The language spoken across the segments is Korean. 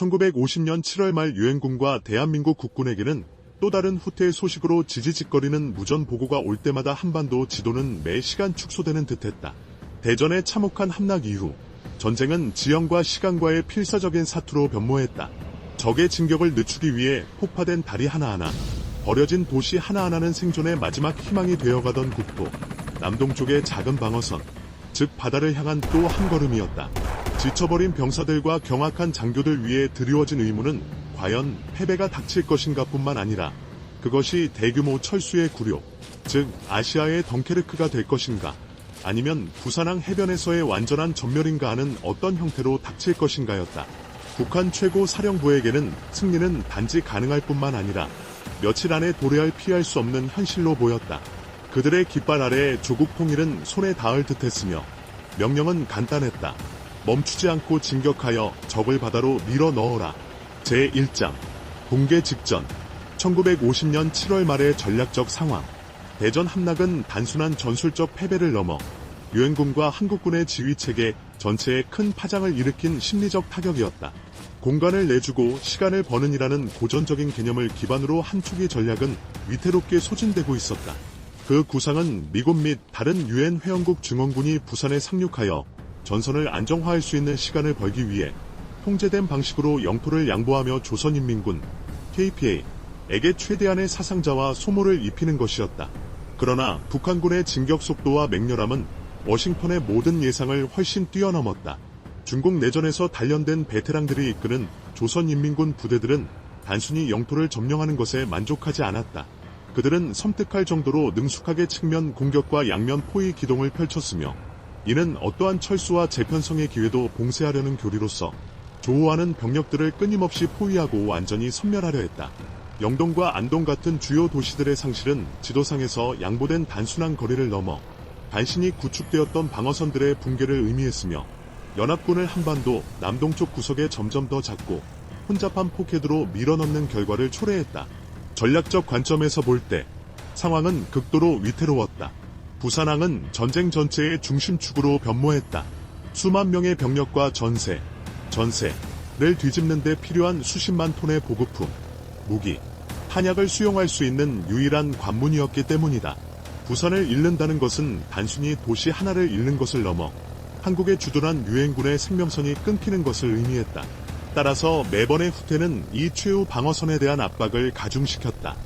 1950년 7월 말 유엔군과 대한민국 국군에게는 또 다른 후퇴의 소식으로 지지직거리는 무전 보고가 올 때마다 한반도 지도는 매 시간 축소되는 듯했다. 대전의 참혹한 함락 이후 전쟁은 지형과 시간과의 필사적인 사투로 변모했다. 적의 진격을 늦추기 위해 폭파된 다리 하나하나, 버려진 도시 하나하나는 생존의 마지막 희망이 되어가던 국도, 남동쪽의 작은 방어선, 즉 바다를 향한 또 한 걸음이었다. 지쳐버린 병사들과 경악한 장교들 위해 드리워진 의무는 과연 패배가 닥칠 것인가 뿐만 아니라 그것이 대규모 철수의 구료, 즉 아시아의 덩케르크가 될 것인가 아니면 부산항 해변에서의 완전한 전멸인가 하는 어떤 형태로 닥칠 것인가였다. 북한 최고 사령부에게는 승리는 단지 가능할 뿐만 아니라 며칠 안에 도래할 피할 수 없는 현실로 보였다. 그들의 깃발 아래 조국 통일은 손에 닿을 듯했으며 명령은 간단했다. 멈추지 않고 진격하여 적을 바다로 밀어 넣어라. 제1장 공개 직전 1950년 7월 말의 전략적 상황 대전 함락은 단순한 전술적 패배를 넘어 유엔군과 한국군의 지휘체계 전체에 큰 파장을 일으킨 심리적 타격이었다. 공간을 내주고 시간을 버는 이라는 고전적인 개념을 기반으로 한 축의 전략은 위태롭게 소진되고 있었다. 그 구상은 미군 및 다른 유엔 회원국 증원군이 부산에 상륙하여 전선을 안정화할 수 있는 시간을 벌기 위해 통제된 방식으로 영토를 양보하며 조선인민군 KPA에게 최대한의 사상자와 소모를 입히는 것이었다. 그러나 북한군의 진격 속도와 맹렬함은 워싱턴의 모든 예상을 훨씬 뛰어넘었다. 중국 내전에서 단련된 베테랑들이 이끄는 조선인민군 부대들은 단순히 영토를 점령하는 것에 만족하지 않았다. 그들은 섬뜩할 정도로 능숙하게 측면 공격과 양면 포위 기동을 펼쳤으며 이는 어떠한 철수와 재편성의 기회도 봉쇄하려는 교리로서 조우하는 병력들을 끊임없이 포위하고 완전히 섬멸하려 했다. 영동과 안동 같은 주요 도시들의 상실은 지도상에서 양보된 단순한 거리를 넘어 간신히 구축되었던 방어선들의 붕괴를 의미했으며 연합군을 한반도 남동쪽 구석에 점점 더 작고 혼잡한 포켓으로 밀어넣는 결과를 초래했다. 전략적 관점에서 볼 때 상황은 극도로 위태로웠다. 부산항은 전쟁 전체의 중심축으로 변모했다. 수만 명의 병력과 전세, 전세를 뒤집는 데 필요한 수십만 톤의 보급품, 무기, 탄약을 수용할 수 있는 유일한 관문이었기 때문이다. 부산을 잃는다는 것은 단순히 도시 하나를 잃는 것을 넘어 한국의 주둔한 유엔군의 생명선이 끊기는 것을 의미했다. 따라서 매번의 후퇴는 이 최후 방어선에 대한 압박을 가중시켰다.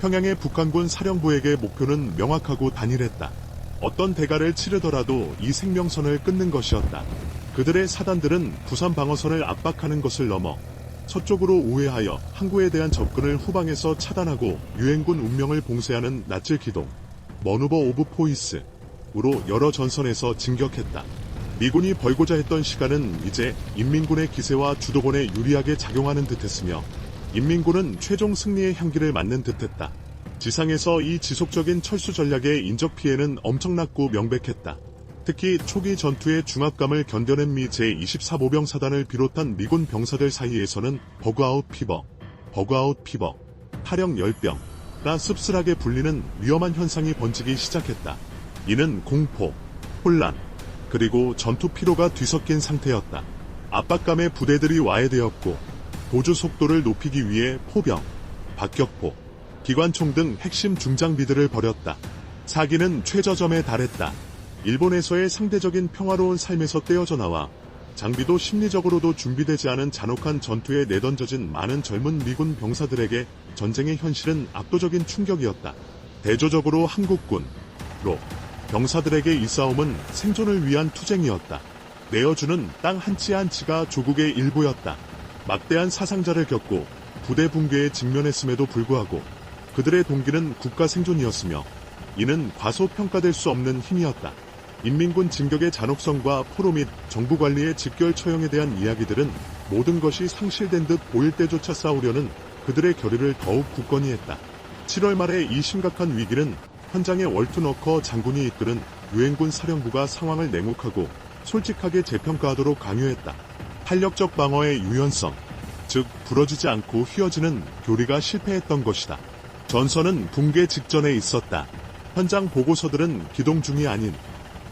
평양의 북한군 사령부에게 목표는 명확하고 단일했다. 어떤 대가를 치르더라도 이 생명선을 끊는 것이었다. 그들의 사단들은 부산 방어선을 압박하는 것을 넘어 서쪽으로 우회하여 항구에 대한 접근을 후방에서 차단하고 유엔군 운명을 봉쇄하는 낯질 기동, 머누버 오브 포이스으로 여러 전선에서 진격했다. 미군이 벌고자 했던 시간은 이제 인민군의 기세와 주도권에 유리하게 작용하는 듯했으며 인민군은 최종 승리의 향기를 맡는 듯했다. 지상에서 이 지속적인 철수 전략의 인적 피해는 엄청났고 명백했다. 특히 초기 전투의 중압감을 견뎌낸 미 제24모병 사단을 비롯한 미군 병사들 사이에서는 버그아웃 피버, 버그아웃 피버, 탈영 열병가 씁쓸하게 불리는 위험한 현상이 번지기 시작했다. 이는 공포, 혼란, 그리고 전투 피로가 뒤섞인 상태였다. 압박감에 부대들이 와해되었고 도주 속도를 높이기 위해 포병, 박격포, 기관총 등 핵심 중장비들을 벌였다. 사기는 최저점에 달했다. 일본에서의 상대적인 평화로운 삶에서 떼어져 나와 장비도 심리적으로도 준비되지 않은 잔혹한 전투에 내던져진 많은 젊은 미군 병사들에게 전쟁의 현실은 압도적인 충격이었다. 대조적으로 한국군 로 병사들에게 이 싸움은 생존을 위한 투쟁이었다. 내어주는 땅 한 치 한 치가 조국의 일부였다. 막대한 사상자를 겪고 부대 붕괴에 직면했음에도 불구하고 그들의 동기는 국가 생존이었으며 이는 과소평가될 수 없는 힘이었다. 인민군 진격의 잔혹성과 포로 및 정부 관리의 직결 처형에 대한 이야기들은 모든 것이 상실된 듯 보일 때조차 싸우려는 그들의 결의를 더욱 굳건히 했다. 7월 말에 이 심각한 위기는 현장에 월투너커 장군이 이끄는 유엔군 사령부가 상황을 냉혹하고 솔직하게 재평가하도록 강요했다. 탄력적 방어의 유연성, 즉 부러지지 않고 휘어지는 교리가 실패했던 것이다. 전선은 붕괴 직전에 있었다. 현장 보고서들은 기동 중이 아닌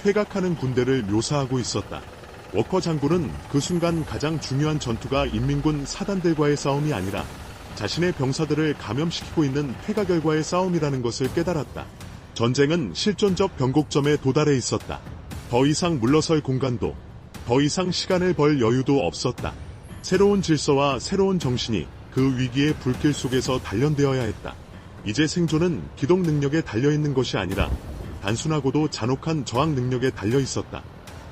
퇴각하는 군대를 묘사하고 있었다. 워커 장군은 그 순간 가장 중요한 전투가 인민군 사단들과의 싸움이 아니라 자신의 병사들을 감염시키고 있는 폐가 결과의 싸움이라는 것을 깨달았다. 전쟁은 실존적 변곡점에 도달해 있었다. 더 이상 물러설 공간도, 더 이상 시간을 벌 여유도 없었다. 새로운 질서와 새로운 정신이 그 위기의 불길 속에서 단련되어야 했다. 이제 생존은 기동 능력에 달려있는 것이 아니라 단순하고도 잔혹한 저항 능력에 달려 있었다.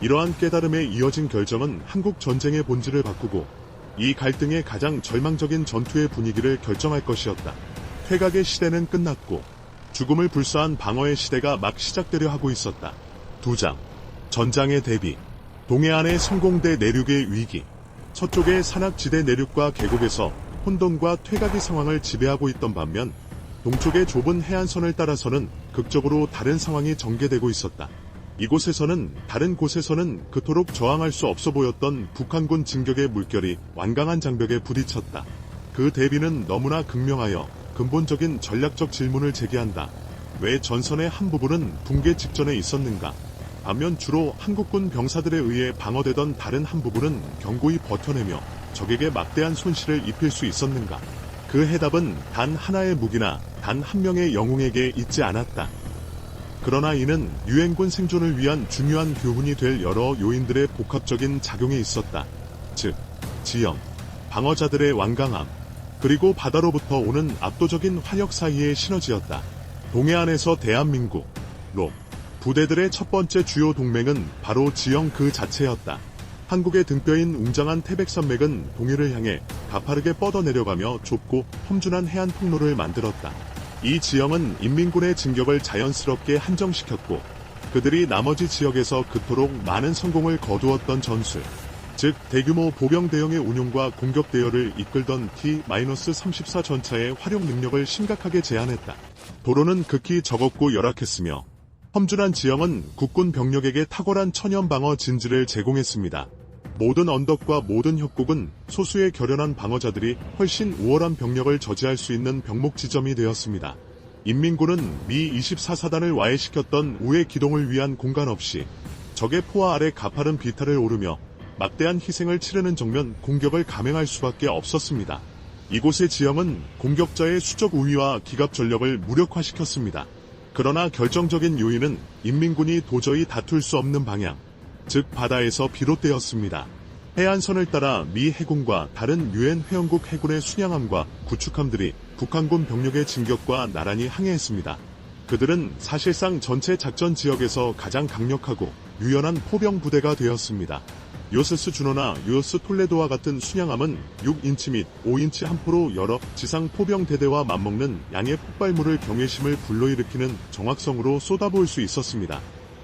이러한 깨달음에 이어진 결정은 한국 전쟁의 본질을 바꾸고 이 갈등의 가장 절망적인 전투의 분위기를 결정할 것이었다. 퇴각의 시대는 끝났고 죽음을 불사한 방어의 시대가 막 시작되려 하고 있었다. 두 장. 전장의 대비. 동해안의 성공대 내륙의 위기. 서쪽의 산악지대 내륙과 계곡에서 혼돈과 퇴각의 상황을 지배하고 있던 반면 동쪽의 좁은 해안선을 따라서는 극적으로 다른 상황이 전개되고 있었다. 이곳에서는 다른 곳에서는 그토록 저항할 수 없어 보였던 북한군 진격의 물결이 완강한 장벽에 부딪혔다. 그 대비는 너무나 극명하여 근본적인 전략적 질문을 제기한다. 왜 전선의 한 부분은 붕괴 직전에 있었는가? 반면 주로 한국군 병사들에 의해 방어되던 다른 한 부분은 견고히 버텨내며 적에게 막대한 손실을 입힐 수 있었는가? 그 해답은 단 하나의 무기나 단 한 명의 영웅에게 있지 않았다. 그러나 이는 유엔군 생존을 위한 중요한 교훈이 될 여러 요인들의 복합적인 작용에 있었다. 즉, 지형, 방어자들의 완강함, 그리고 바다로부터 오는 압도적인 화력 사이의 시너지였다. 동해안에서 대한민국, 로, 부대들의 첫 번째 주요 동맹은 바로 지형 그 자체였다. 한국의 등뼈인 웅장한 태백산맥은 동해를 향해 가파르게 뻗어내려가며 좁고 험준한 해안 통로를 만들었다. 이 지형은 인민군의 진격을 자연스럽게 한정시켰고 그들이 나머지 지역에서 그토록 많은 성공을 거두었던 전술, 즉 대규모 보병 대형의 운용과 공격 대열을 이끌던 T-34 전차의 활용 능력을 심각하게 제한했다. 도로는 극히 적었고 열악했으며 험준한 지형은 국군 병력에게 탁월한 천연 방어 진지를 제공했습니다. 모든 언덕과 모든 협곡은 소수의 결연한 방어자들이 훨씬 우월한 병력을 저지할 수 있는 병목 지점이 되었습니다. 인민군은 미 24사단을 와해시켰던 우회 기동을 위한 공간 없이 적의 포화 아래 가파른 비탈을 오르며 막대한 희생을 치르는 정면 공격을 감행할 수밖에 없었습니다. 이곳의 지형은 공격자의 수적 우위와 기갑 전력을 무력화시켰습니다. 그러나 결정적인 요인은 인민군이 도저히 다툴 수 없는 방향, 즉 바다에서 비롯되었습니다. 해안선을 따라 미 해군과 다른 유엔 회원국 해군의 순양함과 구축함들이 북한군 병력의 진격과 나란히 항해했습니다. 그들은 사실상 전체 작전 지역에서 가장 강력하고 유연한 포병 부대가 되었습니다. 요스스 주노나 요스 톨레도와 같은 순양함은 6인치 및 5인치 함포로 여러 지상 포병 대대와 맞먹는 양의 폭발물을 경외심을 불러일으키는 정확성으로 쏟아부을 수 있었습니다.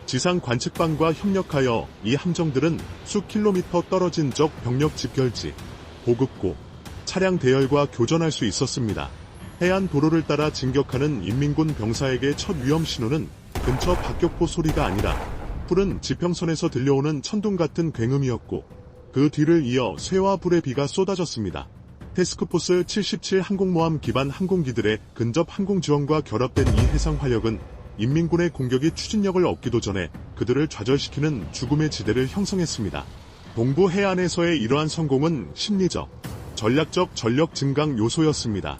지상 관측반과 협력하여 이 함정들은 수 킬로미터 떨어진 적 병력 집결지, 보급고, 차량 대열과 교전할 수 있었습니다. 해안 도로를 따라 진격하는 인민군 병사에게 첫 위험 신호는 근처 박격포 소리가 아니라 푸른 지평선에서 들려오는 천둥 같은 굉음이었고 그 뒤를 이어 쇠와 불의 비가 쏟아졌습니다. 테스크포스 77 항공모함 기반 항공기들의 근접 항공 지원과 결합된 이 해상 화력은 인민군의 공격이 추진력을 얻기도 전에 그들을 좌절시키는 죽음의 지대를 형성했습니다. 동부 해안에서의 이러한 성공은 심리적, 전략적 전력 증강 요소였습니다.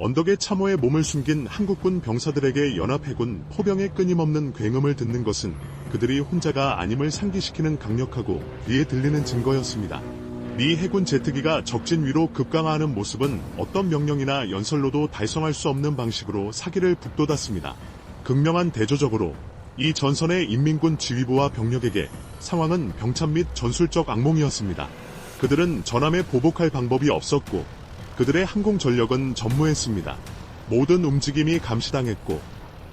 언덕의 참호에 몸을 숨긴 한국군 병사들에게 연합해군 포병의 끊임없는 굉음을 듣는 것은 그들이 혼자가 아님을 상기시키는 강력하고 귀에 들리는 증거였습니다. 미 해군 제트기가 적진 위로 급강하하는 모습은 어떤 명령이나 연설로도 달성할 수 없는 방식으로 사기를 북돋았습니다. 극명한 대조적으로 이 전선의 인민군 지휘부와 병력에게 상황은 병참 및 전술적 악몽이었습니다. 그들은 전함에 보복할 방법이 없었고 그들의 항공 전력은 전무했습니다. 모든 움직임이 감시당했고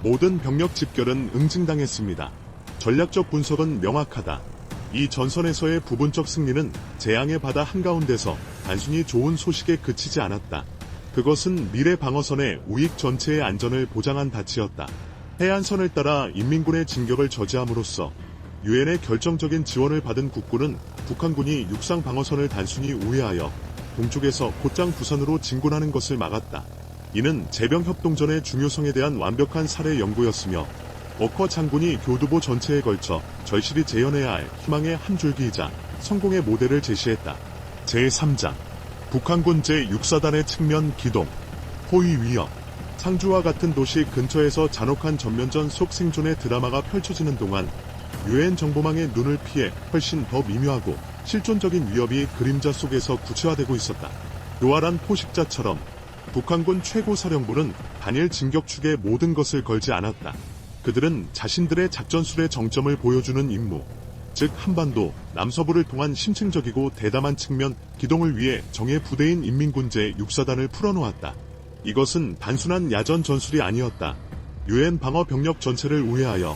모든 병력 집결은 응징당했습니다. 전략적 분석은 명확하다. 이 전선에서의 부분적 승리는 재앙의 바다 한가운데서 단순히 좋은 소식에 그치지 않았다. 그것은 미래 방어선의 우익 전체의 안전을 보장한 다치였다. 해안선을 따라 인민군의 진격을 저지함으로써 유엔의 결정적인 지원을 받은 국군은 북한군이 육상 방어선을 단순히 우회하여 동쪽에서 곧장 부산으로 진군하는 것을 막았다. 이는 제병 협동전의 중요성에 대한 완벽한 사례 연구였으며 워커 장군이 교두보 전체에 걸쳐 절실히 재현해야 할 희망의 한 줄기이자 성공의 모델을 제시했다. 제3장 북한군 제6사단의 측면 기동 호위 위협 상주와 같은 도시 근처에서 잔혹한 전면전 속 생존의 드라마가 펼쳐지는 동안 유엔 정보망의 눈을 피해 훨씬 더 미묘하고 실존적인 위협이 그림자 속에서 구체화되고 있었다. 노아란 포식자처럼 북한군 최고 사령부는 단일 진격축에 모든 것을 걸지 않았다. 그들은 자신들의 작전술의 정점을 보여주는 임무, 즉 한반도 남서부를 통한 심층적이고 대담한 측면 기동을 위해 정예 부대인 인민군제 6사단을 풀어놓았다. 이것은 단순한 야전 전술이 아니었다. 유엔 방어 병력 전체를 우회하여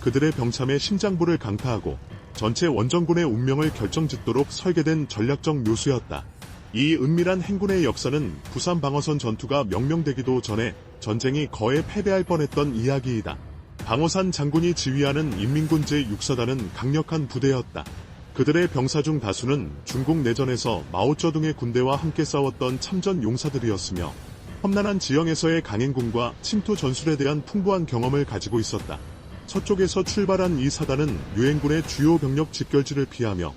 그들의 병참의 심장부를 강타하고 전체 원정군의 운명을 결정짓도록 설계된 전략적 묘수였다. 이 은밀한 행군의 역사는 부산 방어선 전투가 명명되기도 전에 전쟁이 거의 패배할 뻔했던 이야기이다. 방어산 장군이 지휘하는 인민군 제6사단은 강력한 부대였다. 그들의 병사 중 다수는 중국 내전에서 마오쩌둥의 군대와 함께 싸웠던 참전 용사들이었으며 험난한 지형에서의 강행군과 침투 전술에 대한 풍부한 경험을 가지고 있었다. 서쪽에서 출발한 이 사단은 유엔군의 주요 병력 집결지를 피하며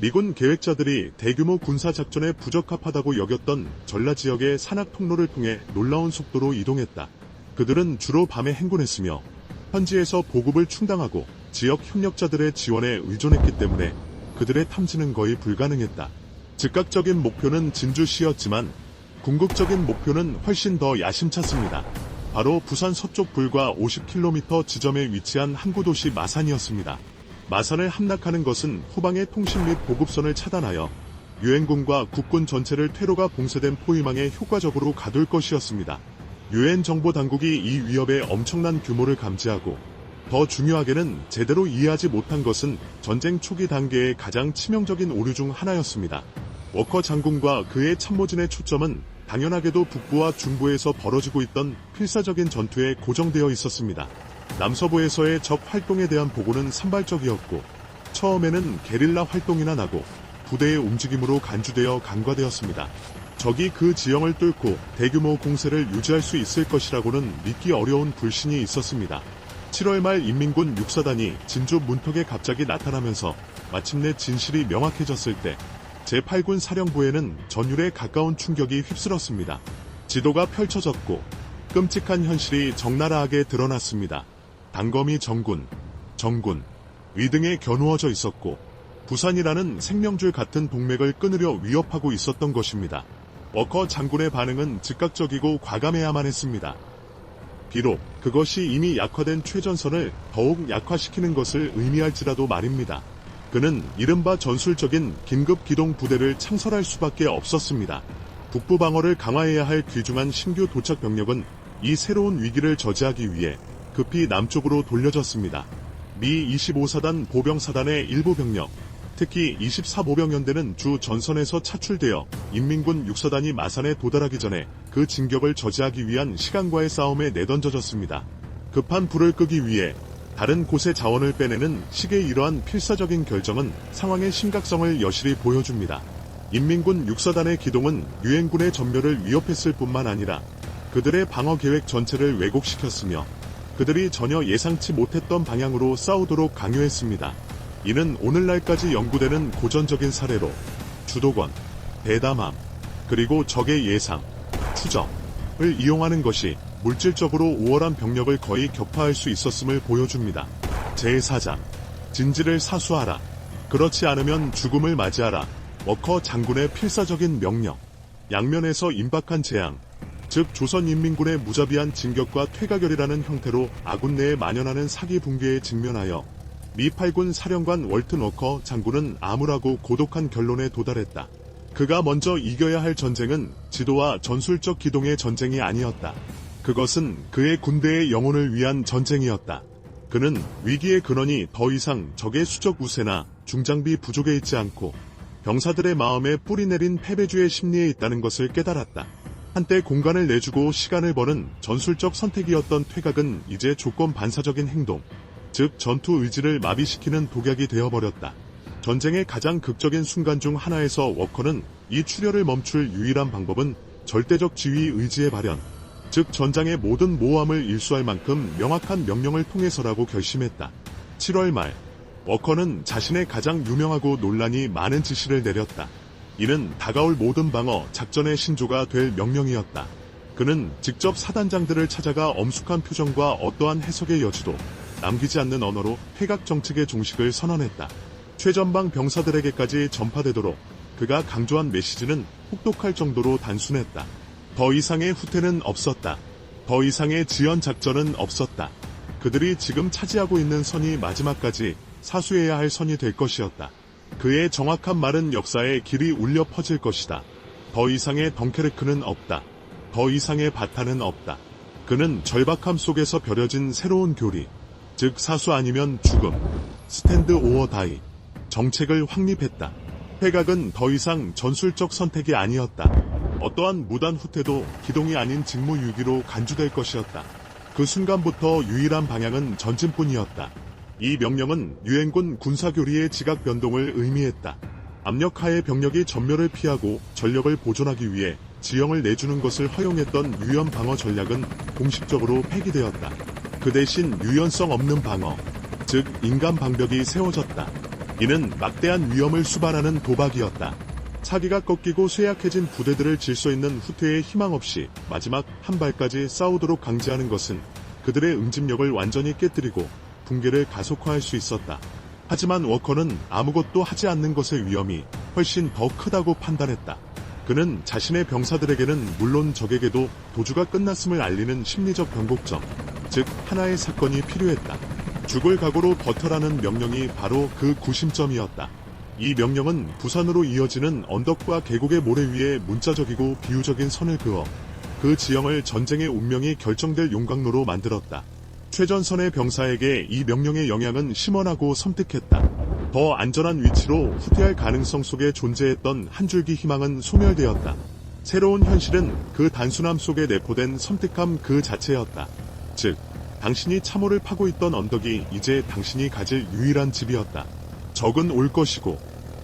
미군 계획자들이 대규모 군사작전에 부적합하다고 여겼던 전라 지역의 산악 통로를 통해 놀라운 속도로 이동했다. 그들은 주로 밤에 행군했으며 현지에서 보급을 충당하고 지역 협력자들의 지원에 의존했기 때문에 그들의 탐지는 거의 불가능했다. 즉각적인 목표는 진주시였지만 궁극적인 목표는 훨씬 더 야심찼습니다. 바로 부산 서쪽 불과 50km 지점에 위치한 항구 도시 마산이었습니다. 마산을 함락하는 것은 후방의 통신 및 보급선을 차단하여 유엔군과 국군 전체를 퇴로가 봉쇄된 포위망에 효과적으로 가둘 것이었습니다. 유엔 정보 당국이 이 위협의 엄청난 규모를 감지하고 더 중요하게는 제대로 이해하지 못한 것은 전쟁 초기 단계의 가장 치명적인 오류 중 하나였습니다. 워커 장군과 그의 참모진의 초점은 당연하게도 북부와 중부에서 벌어지고 있던 필사적인 전투에 고정되어 있었습니다. 남서부에서의 적 활동에 대한 보고는 산발적이었고 처음에는 게릴라 활동이나 나고 부대의 움직임으로 간주되어 간과되었습니다. 적이 그 지형을 뚫고 대규모 공세를 유지할 수 있을 것이라고는 믿기 어려운 불신이 있었습니다. 7월 말 인민군 6사단이 진주 문턱에 갑자기 나타나면서 마침내 진실이 명확해졌을 때 제8군 사령부에는 전율에 가까운 충격이 휩쓸었습니다. 지도가 펼쳐졌고 끔찍한 현실이 적나라하게 드러났습니다. 단검이 정군, 정군, 위 등에 겨누어져 있었고 부산이라는 생명줄 같은 동맥을 끊으려 위협하고 있었던 것입니다. 워커 장군의 반응은 즉각적이고 과감해야만 했습니다. 비록 그것이 이미 약화된 최전선을 더욱 약화시키는 것을 의미할지라도 말입니다. 그는 이른바 전술적인 긴급 기동 부대를 창설할 수밖에 없었습니다. 북부 방어를 강화해야 할 귀중한 신규 도착 병력은 이 새로운 위기를 저지하기 위해 급히 남쪽으로 돌려졌습니다. 미 25사단 보병사단의 일부 병력, 특히 24보병연대는 주 전선에서 차출되어 인민군 6사단이 마산에 도달하기 전에 그 진격을 저지하기 위한 시간과의 싸움에 내던져졌습니다. 급한 불을 끄기 위해 다른 곳의 자원을 빼내는 시계의 이러한 필사적인 결정은 상황의 심각성을 여실히 보여줍니다. 인민군 6사단의 기동은 유엔군의 전멸을 위협했을 뿐만 아니라 그들의 방어 계획 전체를 왜곡시켰으며 그들이 전혀 예상치 못했던 방향으로 싸우도록 강요했습니다. 이는 오늘날까지 연구되는 고전적인 사례로 주도권, 대담함, 그리고 적의 예상, 추적을 이용하는 것이 물질적으로 우월한 병력을 거의 격파할 수 있었음을 보여줍니다. 제4장 진지를 사수하라. 그렇지 않으면 죽음을 맞이하라. 워커 장군의 필사적인 명령. 양면에서 임박한 재앙. 즉 조선인민군의 무자비한 진격과 퇴가결이라는 형태로 아군 내에 만연하는 사기 붕괴에 직면하여 미 8군 사령관 월튼 워커 장군은 암울하고 고독한 결론에 도달했다. 그가 먼저 이겨야 할 전쟁은 지도와 전술적 기동의 전쟁이 아니었다. 그것은 그의 군대의 영혼을 위한 전쟁이었다. 그는 위기의 근원이 더 이상 적의 수적 우세나 중장비 부족에 있지 않고 병사들의 마음에 뿌리 내린 패배주의 심리에 있다는 것을 깨달았다. 한때 공간을 내주고 시간을 버는 전술적 선택이었던 퇴각은 이제 조건 반사적인 행동, 즉 전투 의지를 마비시키는 독약이 되어버렸다. 전쟁의 가장 극적인 순간 중 하나에서 워커는 이 출혈을 멈출 유일한 방법은 절대적 지휘 의지의 발현, 즉 전장의 모든 모함을 일수할 만큼 명확한 명령을 통해서라고 결심했다. 7월 말 워커는 자신의 가장 유명하고 논란이 많은 지시를 내렸다. 이는 다가올 모든 방어 작전의 신조가 될 명령이었다. 그는 직접 사단장들을 찾아가 엄숙한 표정과 어떠한 해석의 여지도 남기지 않는 언어로 회각 정책의 종식을 선언했다. 최전방 병사들에게까지 전파되도록 그가 강조한 메시지는 혹독할 정도로 단순했다. 더 이상의 후퇴는 없었다. 더 이상의 지연 작전은 없었다. 그들이 지금 차지하고 있는 선이 마지막까지 사수해야 할 선이 될 것이었다. 그의 정확한 말은 역사의 길이 울려 퍼질 것이다. 더 이상의 덩케르크는 없다. 더 이상의 바타는 없다. 그는 절박함 속에서 벼려진 새로운 교리, 즉 사수 아니면 죽음, 스탠드 오어 다이, 정책을 확립했다. 회각은 더 이상 전술적 선택이 아니었다. 어떠한 무단 후퇴도 기동이 아닌 직무유기로 간주될 것이었다. 그 순간부터 유일한 방향은 전진뿐이었다. 이 명령은 유엔군 군사교리의 지각 변동을 의미했다. 압력하에 병력이 전멸을 피하고 전력을 보존하기 위해 지형을 내주는 것을 허용했던 유연 방어 전략은 공식적으로 폐기되었다. 그 대신 유연성 없는 방어, 즉 인간 방벽이 세워졌다. 이는 막대한 위험을 수반하는 도박이었다. 차기가 꺾이고 쇠약해진 부대들을 질서 있는 후퇴의 희망 없이 마지막 한 발까지 싸우도록 강제하는 것은 그들의 응집력을 완전히 깨뜨리고 붕괴를 가속화할 수 있었다. 하지만 워커는 아무것도 하지 않는 것의 위험이 훨씬 더 크다고 판단했다. 그는 자신의 병사들에게는 물론 적에게도 도주가 끝났음을 알리는 심리적 변곡점, 즉 하나의 사건이 필요했다. 죽을 각오로 버텨라는 명령이 바로 그 구심점이었다. 이 명령은 부산으로 이어지는 언덕과 계곡의 모래 위에 문자적이고 비유적인 선을 그어 그 지형을 전쟁의 운명이 결정될 용광로로 만들었다. 최전선의 병사에게 이 명령의 영향은 심원하고 섬뜩했다. 더 안전한 위치로 후퇴할 가능성 속에 존재했던 한 줄기 희망은 소멸되었다. 새로운 현실은 그 단순함 속에 내포된 섬뜩함 그 자체였다. 즉, 당신이 참호를 파고 있던 언덕이 이제 당신이 가질 유일한 집이었다. 적은 올 것이고,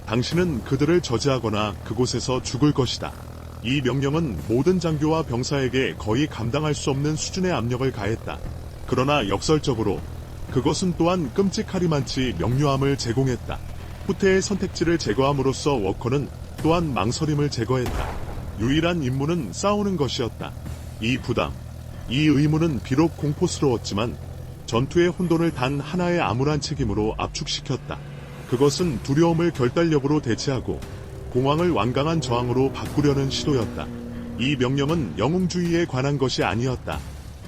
당신은 그들을 저지하거나 그곳에서 죽을 것이다. 이 명령은 모든 장교와 병사에게 거의 감당할 수 없는 수준의 압력을 가했다. 그러나 역설적으로 그것은 또한 끔찍하리만치 명료함을 제공했다. 후퇴의 선택지를 제거함으로써 워커는 또한 망설임을 제거했다. 유일한 임무는 싸우는 것이었다. 이 부담, 이 의무는 비록 공포스러웠지만 전투의 혼돈을 단 하나의 암울한 책임으로 압축시켰다. 그것은 두려움을 결단력으로 대체하고 공황을 완강한 저항으로 바꾸려는 시도였다. 이 명령은 영웅주의에 관한 것이 아니었다.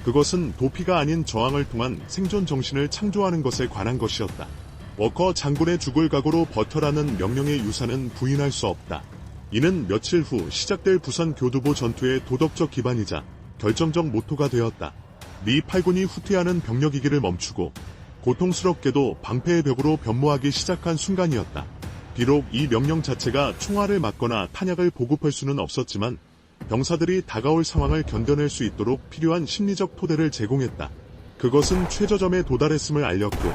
그것은 도피가 아닌 저항을 통한 생존 정신을 창조하는 것에 관한 것이었다. 워커 장군의 죽을 각오로 버텨라는 명령의 유산은 부인할 수 없다. 이는 며칠 후 시작될 부산 교두보 전투의 도덕적 기반이자 결정적 모토가 되었다. 미 8군이 후퇴하는 병력이기를 멈추고 고통스럽게도 방패의 벽으로 변모하기 시작한 순간이었다. 비록 이 명령 자체가 총알을 맞거나 탄약을 보급할 수는 없었지만 병사들이 다가올 상황을 견뎌낼 수 있도록 필요한 심리적 토대를 제공했다. 그것은 최저점에 도달했음을 알렸고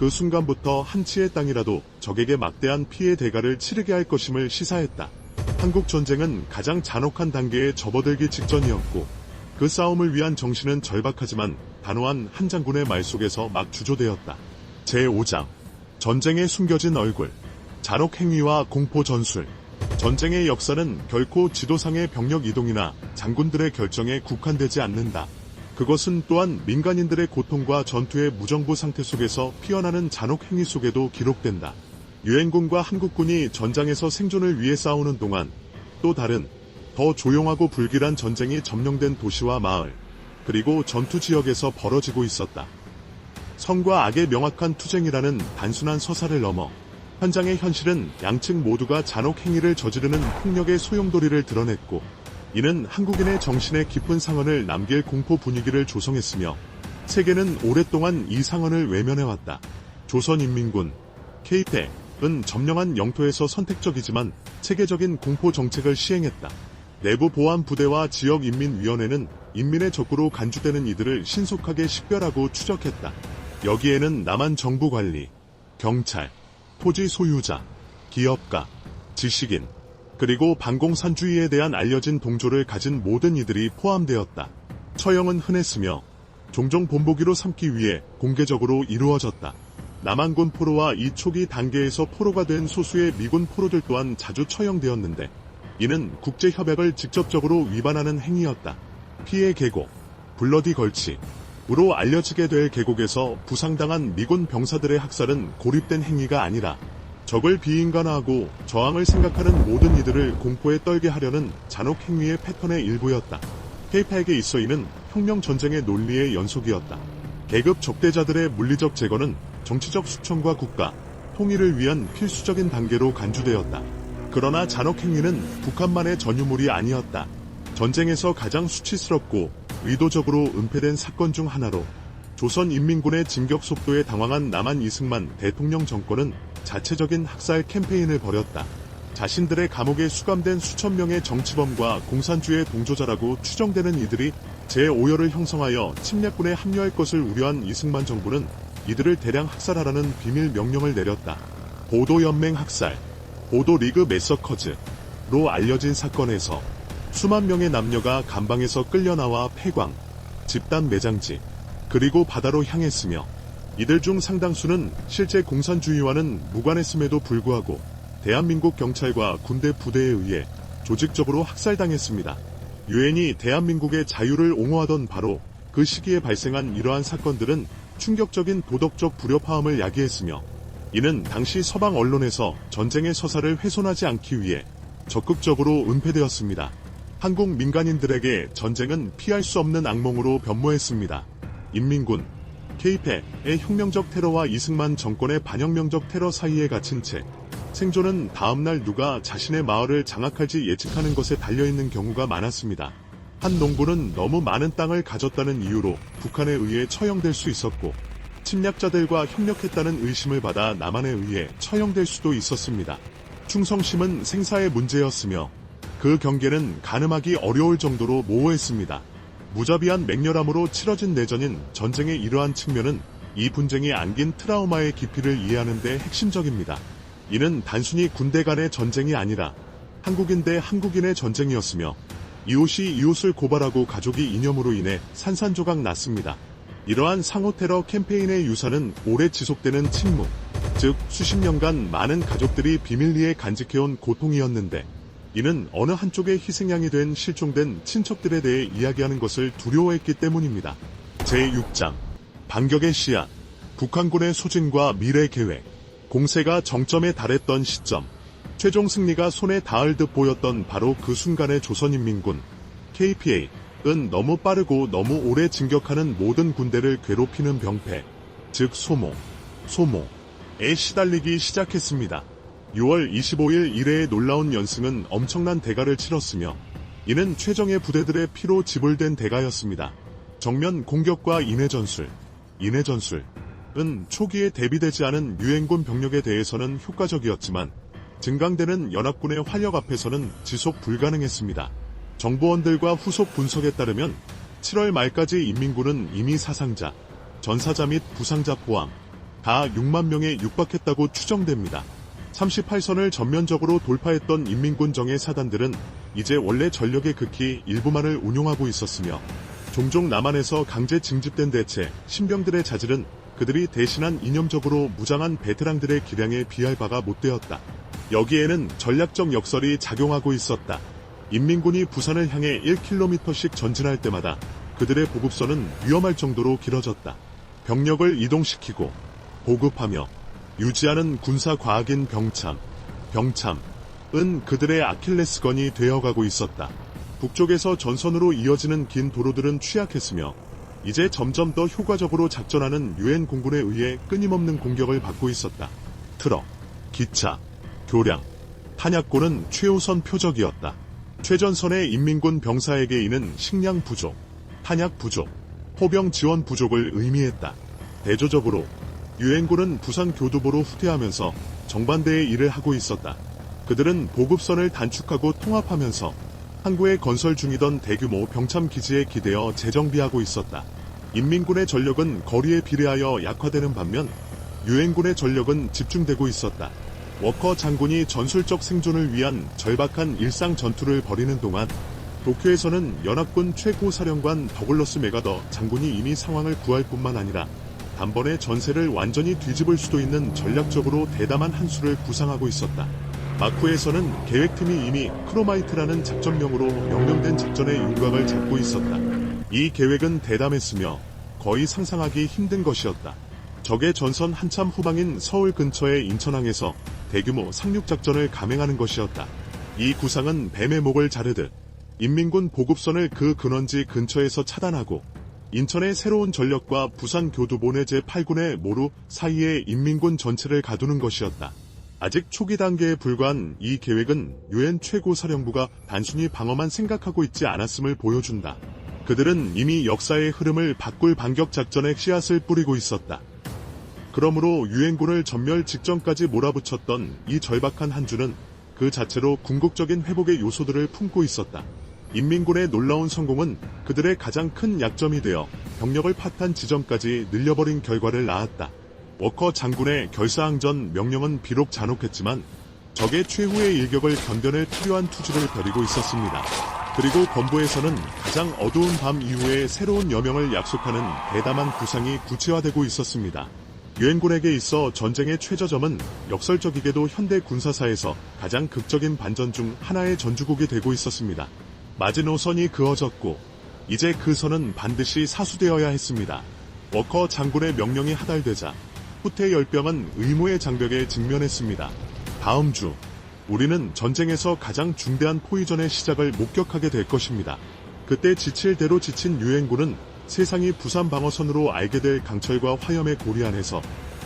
그 순간부터 한 치의 땅이라도 적에게 막대한 피해 대가를 치르게 할 것임을 시사했다. 한국 전쟁은 가장 잔혹한 단계에 접어들기 직전이었고 그 싸움을 위한 정신은 절박하지만 단호한 한 장군의 말 속에서 막 주조되었다. 제5장 전쟁에 숨겨진 얼굴 잔혹 행위와 공포 전술 전쟁의 역사는 결코 지도상의 병력 이동이나 장군들의 결정에 국한되지 않는다. 그것은 또한 민간인들의 고통과 전투의 무정부 상태 속에서 피어나는 잔혹 행위 속에도 기록된다. 유엔군과 한국군이 전장에서 생존을 위해 싸우는 동안 또 다른 더 조용하고 불길한 전쟁이 점령된 도시와 마을, 그리고 전투 지역에서 벌어지고 있었다. 성과 악의 명확한 투쟁이라는 단순한 서사를 넘어 현장의 현실은 양측 모두가 잔혹 행위를 저지르는 폭력의 소용돌이를 드러냈고 이는 한국인의 정신에 깊은 상흔을 남길 공포 분위기를 조성했으며 세계는 오랫동안 이 상흔을 외면해왔다. 조선인민군, KP은 점령한 영토에서 선택적이지만 체계적인 공포 정책을 시행했다. 내부 보안 부대와 지역 인민위원회는 인민의 적구로 간주되는 이들을 신속하게 식별하고 추적했다. 여기에는 남한 정부 관리, 경찰, 토지 소유자, 기업가, 지식인, 그리고 방공산주의에 대한 알려진 동조를 가진 모든 이들이 포함되었다. 처형은 흔했으며 종종 본보기로 삼기 위해 공개적으로 이루어졌다. 남한군 포로와 이 초기 단계에서 포로가 된 소수의 미군 포로들 또한 자주 처형되었는데 이는 국제협약을 직접적으로 위반하는 행위였다. 피해 계곡, 블러디 걸치으로 알려지게 될 계곡에서 부상당한 미군 병사들의 학살은 고립된 행위가 아니라 적을 비인간화하고 저항을 생각하는 모든 이들을 공포에 떨게 하려는 잔혹 행위의 패턴의 일부였다. 케이파에게 있어 이는 혁명 전쟁의 논리의 연속이었다. 계급 적대자들의 물리적 제거는 정치적 수청과 국가 통일을 위한 필수적인 단계로 간주되었다. 그러나 잔혹 행위는 북한만의 전유물이 아니었다. 전쟁에서 가장 수치스럽고 의도적으로 은폐된 사건 중 하나로 조선인민군의 진격 속도에 당황한 남한 이승만 대통령 정권은 자체적인 학살 캠페인을 벌였다. 자신들의 감옥에 수감된 수천 명의 정치범과 공산주의 동조자라고 추정되는 이들이 제5여를 형성하여 침략군에 합류할 것을 우려한 이승만 정부는 이들을 대량 학살하라는 비밀 명령을 내렸다. 보도연맹 학살, 보도리그 메서커즈로 알려진 사건에서 수만 명의 남녀가 감방에서 끌려나와 폐광, 집단 매장지, 그리고 바다로 향했으며 이들 중 상당수는 실제 공산주의와는 무관했음에도 불구하고 대한민국 경찰과 군대 부대에 의해 조직적으로 학살당했습니다. 유엔이 대한민국의 자유를 옹호하던 바로 그 시기에 발생한 이러한 사건들은 충격적인 도덕적 불협화음을 야기했으며 이는 당시 서방 언론에서 전쟁의 서사를 훼손하지 않기 위해 적극적으로 은폐되었습니다. 한국 민간인들에게 전쟁은 피할 수 없는 악몽으로 변모했습니다. 인민군, 케이페의 혁명적 테러와 이승만 정권의 반혁명적 테러 사이에 갇힌 채 생존은 다음날 누가 자신의 마을을 장악할지 예측하는 것에 달려있는 경우가 많았습니다. 한 농부는 너무 많은 땅을 가졌다는 이유로 북한에 의해 처형될 수 있었고 침략자들과 협력했다는 의심을 받아 남한에 의해 처형될 수도 있었습니다. 충성심은 생사의 문제였으며 그 경계는 가늠하기 어려울 정도로 모호했습니다. 무자비한 맹렬함으로 치러진 내전인 전쟁의 이러한 측면은 이 분쟁이 안긴 트라우마의 깊이를 이해하는 데 핵심적입니다. 이는 단순히 군대 간의 전쟁이 아니라 한국인 대 한국인의 전쟁이었으며 이웃이 이웃을 고발하고 가족이 이념으로 인해 산산조각 났습니다. 이러한 상호 테러 캠페인의 유사는 오래 지속되는 침묵, 즉 수십 년간 많은 가족들이 비밀리에 간직해온 고통이었는데 이는 어느 한쪽의 희생양이 된 실종된 친척들에 대해 이야기하는 것을 두려워했기 때문입니다. 제6장 반격의 씨앗 북한군의 소진과 미래 계획 공세가 정점에 달했던 시점 최종 승리가 손에 닿을 듯 보였던 바로 그 순간의 조선인민군 KPA 은 너무 빠르고 너무 오래 진격하는 모든 군대를 괴롭히는 병폐 즉 소모 소모에 시달리기 시작했습니다. 6월 25일 이래의 놀라운 연승은 엄청난 대가를 치렀으며 이는 최정예 부대들의 피로 지불된 대가였습니다. 정면 공격과 인해 전술, 인해 전술은 초기에 대비되지 않은 유엔군 병력에 대해서는 효과적이었지만 증강되는 연합군의 활력 앞에서는 지속 불가능했습니다. 정보원들과 후속 분석에 따르면 7월 말까지 인민군은 이미 사상자, 전사자 및 부상자 포함 다 6만 명에 육박했다고 추정됩니다. 38선을 전면적으로 돌파했던 인민군 정예 사단들은 이제 원래 전력의 극히 일부만을 운용하고 있었으며 종종 남한에서 강제 징집된 대체 신병들의 자질은 그들이 대신한 이념적으로 무장한 베테랑들의 기량에 비할 바가 못 되었다. 여기에는 전략적 역설이 작용하고 있었다. 인민군이 부산을 향해 1km씩 전진할 때마다 그들의 보급선은 위험할 정도로 길어졌다. 병력을 이동시키고 보급하며 유지하는 군사 과학인 병참, 병참은 그들의 아킬레스건이 되어가고 있었다. 북쪽에서 전선으로 이어지는 긴 도로들은 취약했으며 이제 점점 더 효과적으로 작전하는 유엔 공군에 의해 끊임없는 공격을 받고 있었다. 트럭, 기차, 교량, 탄약고는 최우선 표적이었다. 최전선의 인민군 병사에게 이는 식량 부족, 탄약 부족, 포병 지원 부족을 의미했다. 대조적으로 유엔군은 부산 교두보로 후퇴하면서 정반대의 일을 하고 있었다. 그들은 보급선을 단축하고 통합하면서 항구에 건설 중이던 대규모 병참 기지에 기대어 재정비하고 있었다. 인민군의 전력은 거리에 비례하여 약화되는 반면 유엔군의 전력은 집중되고 있었다. 워커 장군이 전술적 생존을 위한 절박한 일상 전투를 벌이는 동안 도쿄에서는 연합군 최고 사령관 더글러스 메가더 장군이 이미 상황을 구할 뿐만 아니라 단번에 전세를 완전히 뒤집을 수도 있는 전략적으로 대담한 한 수를 구상하고 있었다. 마쿠에서는 계획팀이 이미 크로마이트라는 작전명으로 명령된 작전의 윤곽을 잡고 있었다. 이 계획은 대담했으며 거의 상상하기 힘든 것이었다. 적의 전선 한참 후방인 서울 근처의 인천항에서 대규모 상륙작전을 감행하는 것이었다. 이 구상은 뱀의 목을 자르듯 인민군 보급선을 그 근원지 근처에서 차단하고 인천의 새로운 전력과 부산 교두보내 제8군의 모루 사이에 인민군 전체를 가두는 것이었다. 아직 초기 단계에 불과한 이 계획은 유엔 최고사령부가 단순히 방어만 생각하고 있지 않았음을 보여준다. 그들은 이미 역사의 흐름을 바꿀 반격 작전에 씨앗을 뿌리고 있었다. 그러므로 유엔군을 전멸 직전까지 몰아붙였던 이 절박한 한 주는 그 자체로 궁극적인 회복의 요소들을 품고 있었다. 인민군의 놀라운 성공은 그들의 가장 큰 약점이 되어 병력을 파탄 지점까지 늘려버린 결과를 낳았다. 워커 장군의 결사항전 명령은 비록 잔혹했지만 적의 최후의 일격을 견뎌낼 필요한 투지를 벌이고 있었습니다. 그리고 본부에서는 가장 어두운 밤 이후에 새로운 여명을 약속하는 대담한 구상이 구체화되고 있었습니다. 유엔군에게 있어 전쟁의 최저점은 역설적이게도 현대 군사사에서 가장 극적인 반전 중 하나의 전주국이 되고 있었습니다. 마지노선이 그어졌고 이제 그 선은 반드시 사수되어야 했습니다. 워커 장군의 명령이 하달되자 후퇴 열병은 의무의 장벽에 직면했습니다. 다음 주 우리는 전쟁에서 가장 중대한 포위전의 시작을 목격하게 될 것입니다. 그때 지칠 대로 지친 유엔군은 세상이 부산 방어선으로 알게 될 강철과 화염의 고리 안에서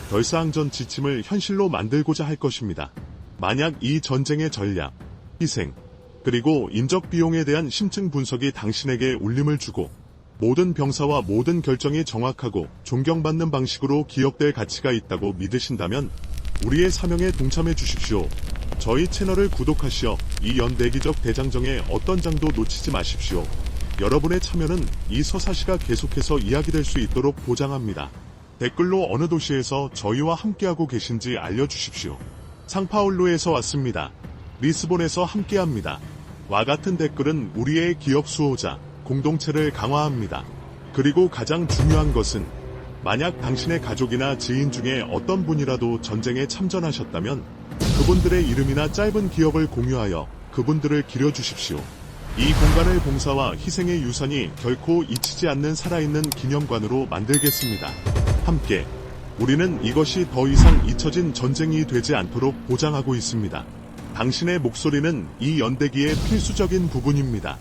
결사항전 지침을 현실로 만들고자 할 것입니다. 만약 이 전쟁의 전략, 희생, 그리고 인적 비용에 대한 심층 분석이 당신에게 울림을 주고 모든 병사와 모든 결정이 정확하고 존경받는 방식으로 기억될 가치가 있다고 믿으신다면 우리의 사명에 동참해 주십시오. 저희 채널을 구독하시어 이 연대기적 대장정의 어떤 장도 놓치지 마십시오. 여러분의 참여는 이 서사시가 계속해서 이야기될 수 있도록 보장합니다. 댓글로 어느 도시에서 저희와 함께하고 계신지 알려주십시오. 상파울루에서 왔습니다. 리스본에서 함께합니다. 와 같은 댓글은 우리의 기업 수호자, 공동체를 강화합니다. 그리고 가장 중요한 것은 만약 당신의 가족이나 지인 중에 어떤 분이라도 전쟁에 참전하셨다면 그분들의 이름이나 짧은 기억을 공유하여 그분들을 기려주십시오. 이 공간을 봉사와 희생의 유산이 결코 잊히지 않는 살아있는 기념관으로 만들겠습니다. 함께 우리는 이것이 더 이상 잊혀진 전쟁이 되지 않도록 보장하고 있습니다. 당신의 목소리는 이 연대기의 필수적인 부분입니다.